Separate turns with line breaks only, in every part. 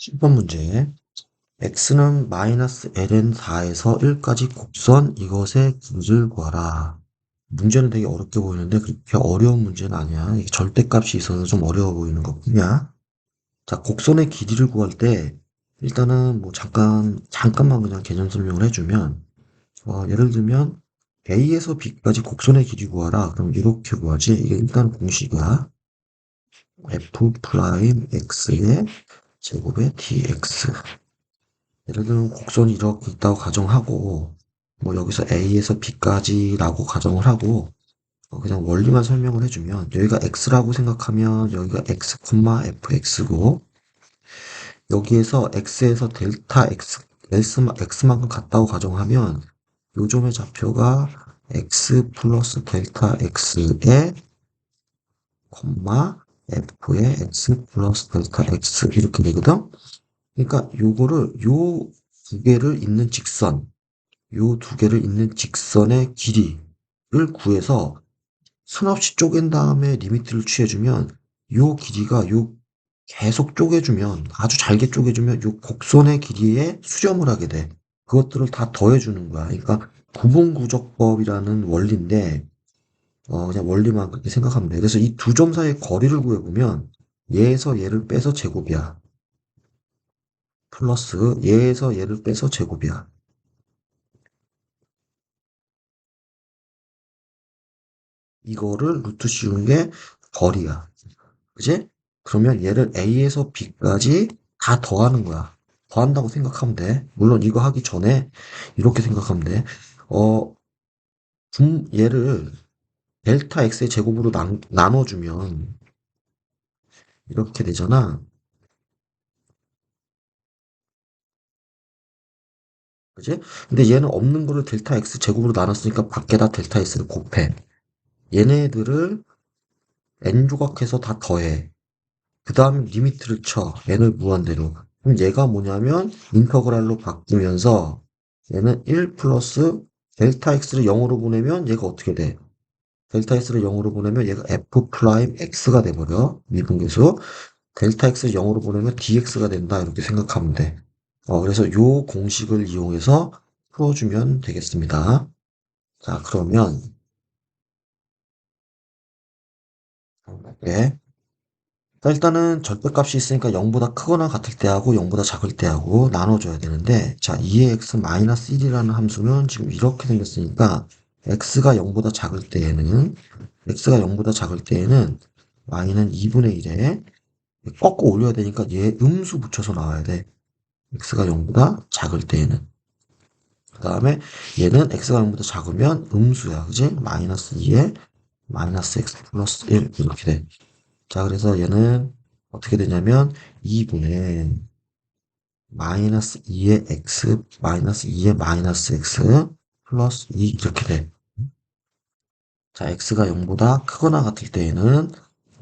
10번 문제. x는 마이너스 ln 4에서 1까지 곡선 이것의 길을 구하라. 문제는 되게 어렵게 보이는데 그렇게 어려운 문제는 아니야. 이게 절대값이 있어서 좀 어려워 보이는 것뿐이야. 자, 곡선의 길이를 구할 때 일단은 뭐 잠깐 잠깐만 그냥 개념 설명을 해주면 어, 예를 들면 a에서 b까지 곡선의 길이 구하라. 그럼 이렇게 구하지. 이게 일단 공식이야. f 프라임 x의 제곱의 dx. 예를 들면 곡선이 이렇게 있다고 가정하고 뭐 여기서 A에서 B까지라고 가정을 하고 어, 그냥 원리만 설명을 해주면 여기가 X라고 생각하면 여기가 X, fX고 여기에서 X에서 델타 X, X만큼 같다고 가정하면 요점의 좌표가 X 플러스 델타 X에 콤마 F의 X 플러스 델타 X 이렇게 되거든? 그러니까 요거를 요 두 개를 잇는 직선, 요 두 개를 잇는 직선의 길이를 구해서 순없이 쪼갠 다음에 리미트를 취해주면 요 길이가 요 계속 쪼개주면 아주 잘게 쪼개주면 요 곡선의 길이에 수렴을 하게 돼. 그것들을 다 더해주는 거야. 그러니까 구분구적법이라는 원리인데 어 그냥 원리만 그렇게 생각하면 돼. 그래서 이 두 점 사이의 거리를 구해보면 얘에서 얘를 빼서 제곱이야. 플러스 얘에서 얘를 빼서 제곱이야. 이거를 루트 씌운 게 거리야. 그지? 그러면 얘를 A에서 B까지 다 더하는 거야. 더한다고 생각하면 돼. 물론 이거 하기 전에 이렇게 생각하면 돼. 어, 분, 얘를 델타 X의 제곱으로 나, 나눠주면 이렇게 되잖아. 그지? 근데 얘는 없는 거를 델타 X 제곱으로 나눴으니까 밖에다 델타 X를 곱해. 얘네들을 n 조각해서 다 더해. 그 다음에 리미트를 쳐. n을 무한대로. 그럼 얘가 뭐냐면 인터그랄로 바뀌면서 얘는 1 플러스 델타 x를 0으로 보내면 얘가 어떻게 돼? 델타 x를 0으로 보내면 얘가 f 프라임 x가 돼버려. 미분계수. 델타 x를 0으로 보내면 dx가 된다. 이렇게 생각하면 돼. 어, 그래서 요 공식을 이용해서 풀어주면 되겠습니다. 자, 그러면 네. 자, 일단은 절대값이 있으니까 0보다 크거나 같을 때하고 0보다 작을 때하고 나눠줘야 되는데 자 2의 x 마이너스 1이라는 함수는 지금 이렇게 생겼으니까 x가 0보다 작을 때에는 x가 0보다 작을 때에는 y는 2분의 1에 꺾고 올려야 되니까 얘 음수 붙여서 나와야 돼 x가 0보다 작을 때에는 그 다음에 얘는 x가 0보다 작으면 음수야 그지? 마이너스 2에 마이너스 x 플러스 1 이렇게 돼. 자, 그래서 얘는 어떻게 되냐면 2분의 마이너스 2의 x 마이너스 2의 마이너스 x 플러스 2 이렇게 돼. 자, x가 0보다 크거나 같을 때에는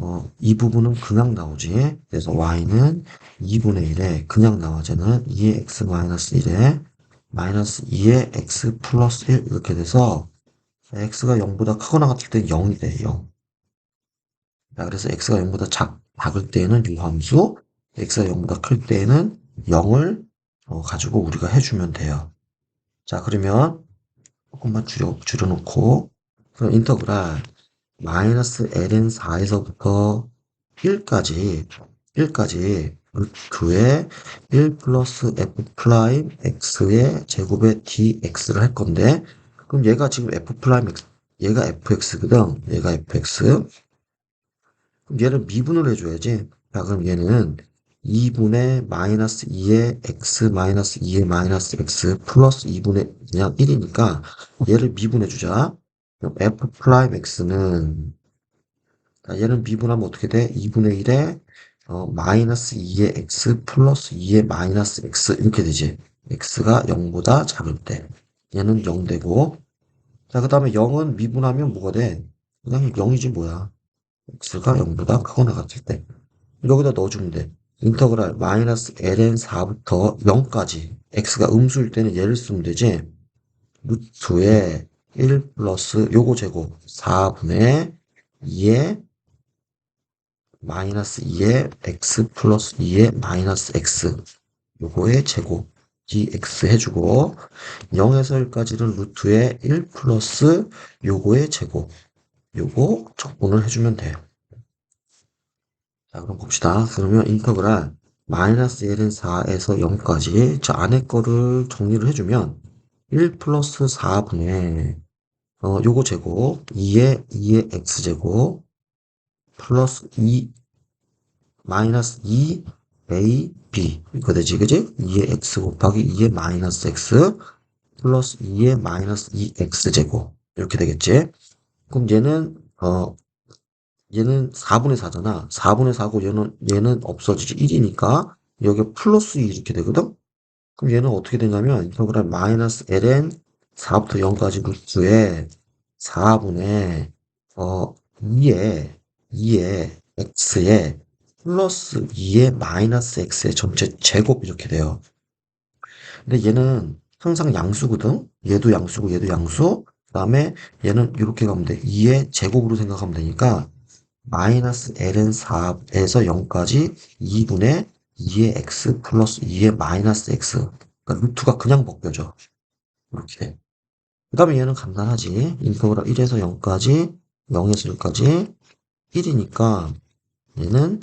어, 이 부분은 그냥 나오지. 그래서 y는 2분의 1에 그냥 나와. 쟤는 2의 x 마이너스 1에 마이너스 2의 x 플러스 1 이렇게 돼서 x가 0보다 크거나 같을 때 0이 돼, 0. 자, 그래서 x가 0보다 작, 작을 때에는 유함수, x가 0보다 클 때에는 0을 어, 가지고 우리가 해주면 돼요. 자, 그러면 조금만 줄여, 줄여놓고, 그럼 인터그랄 마이너스 ln 4에서부터 1까지, 1까지 루트에 1 플러스 f 프라임 x의 제곱의 dx를 할 건데, 그럼 얘가 지금 f 프라임 x, 얘가 fx거든. 얘가 fx. 그럼 얘를 미분을 해줘야지. 자, 그럼 얘는 2분의 마이너스 2의 x 마이너스 2의 마이너스 x 플러스 2분의 그냥 1이니까 얘를 미분해 주자. 그럼 f 프라임 x는 자, 얘는 미분하면 어떻게 돼? 2분의 1에 어, 마이너스 2의 x 플러스 2의 마이너스 x 이렇게 되지. x가 0보다 작을 때. 얘는 0 되고 자 그 다음에 0은 미분하면 뭐가 돼? 그냥 0이지 뭐야 x가 0보다 크거나 같을 때 여기다 넣어주면 돼 인터그랄 마이너스 ln 4부터 0까지 x가 음수일 때는 얘를 쓰면 되지? 루트에 1 플러스 요거 제곱 4분의 2의 마이너스 2의 x 플러스 2의 마이너스 x. 요거의 제곱 dx 해주고 0에서 1까지는 루트의 1 플러스 요거의 제곱. 요거 적분을 해주면 돼요. 자 그럼 봅시다. 그러면 인터그랄 마이너스 1은 4에서 0까지 저 안에 거를 정리를 해주면 1 플러스 4분의 어 요거 제곱 2의 2의 x제곱 플러스 2 마이너스 2 a b 이거 되지 그지? 2의 x 곱하기 2의 마이너스 x 플러스 2의 마이너스 2x 제곱 이렇게 되겠지? 그럼 얘는 어 얘는 4분의 4잖아. 4분의 4고 얘는 얘는 없어지지 1이니까 여기 플러스 2 이렇게 되거든? 그럼 얘는 어떻게 되냐면 인터그랄 마이너스 ln 4부터 0까지 루트에 4분의 어 2의 2의 x에 플러스 2의 마이너스 x의 전체 제곱 이렇게 돼요. 근데 얘는 항상 양수거든? 얘도 양수고 얘도 양수. 그 다음에 얘는 이렇게 가면 돼. 2의 제곱으로 생각하면 되니까 마이너스 ln 4에서 0까지 2분의 2의 x 플러스 2의 마이너스 x. 그러니까 루트가 그냥 벗겨져. 이렇게. 그 다음에 얘는 간단하지. 인터그랄 1에서 0까지, 0에서 1까지 1이니까 얘는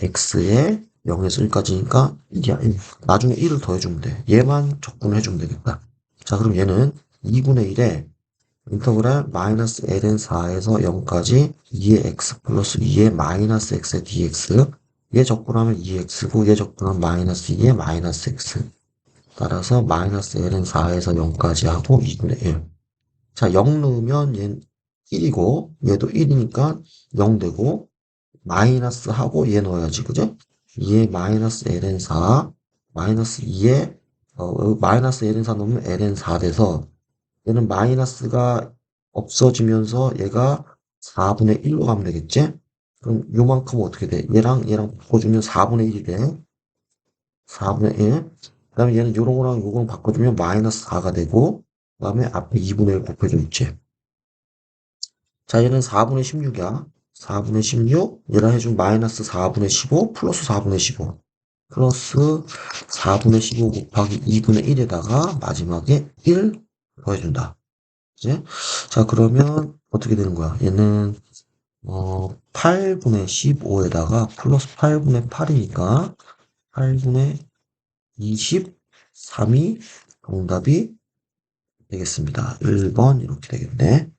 x에 0에서 1까지니까 1이야. 1. 나중에 1을 더해주면 돼. 얘만 적분을 해주면 되겠다. 자, 그럼 얘는 2분의 1에 인터그랄 마이너스 ln 4에서 0까지 2의 x 플러스 2의 마이너스 x의 dx 얘 적분하면 2x고 얘 적분하면 마이너스 2의 마이너스 x 따라서 마이너스 ln 4에서 0까지 하고 2분의 1. 자, 0 넣으면 얘는 1이고 얘도 1이니까 0 되고 마이너스 하고 얘 넣어야지 그죠? 2의 마이너스 ln 4 마이너스 2의 어, 마이너스 ln 4 넣으면 ln 4 돼서 얘는 마이너스가 없어지면서 얘가 4분의 1로 가면 되겠지? 그럼 요만큼 어떻게 돼? 얘랑 얘랑 바꿔주면 4분의 1이 돼. 4분의 1. 그 다음에 얘는 요런 거랑 요거랑 바꿔주면 마이너스 4가 되고 그 다음에 앞에 2분의 1 곱해져 있지. 자 얘는 4분의 16이야. 4분의 16 얘랑 해주면 마이너스 4분의 15 플러스 4분의 15 플러스 4분의 15 곱하기 2분의 1에다가 마지막에 1 더해준다. 이제 자 그러면 어떻게 되는 거야? 얘는 어 8분의 15에다가 플러스 8분의 8이니까 8분의 23이 정답이 되겠습니다. 1번 이렇게 되겠네.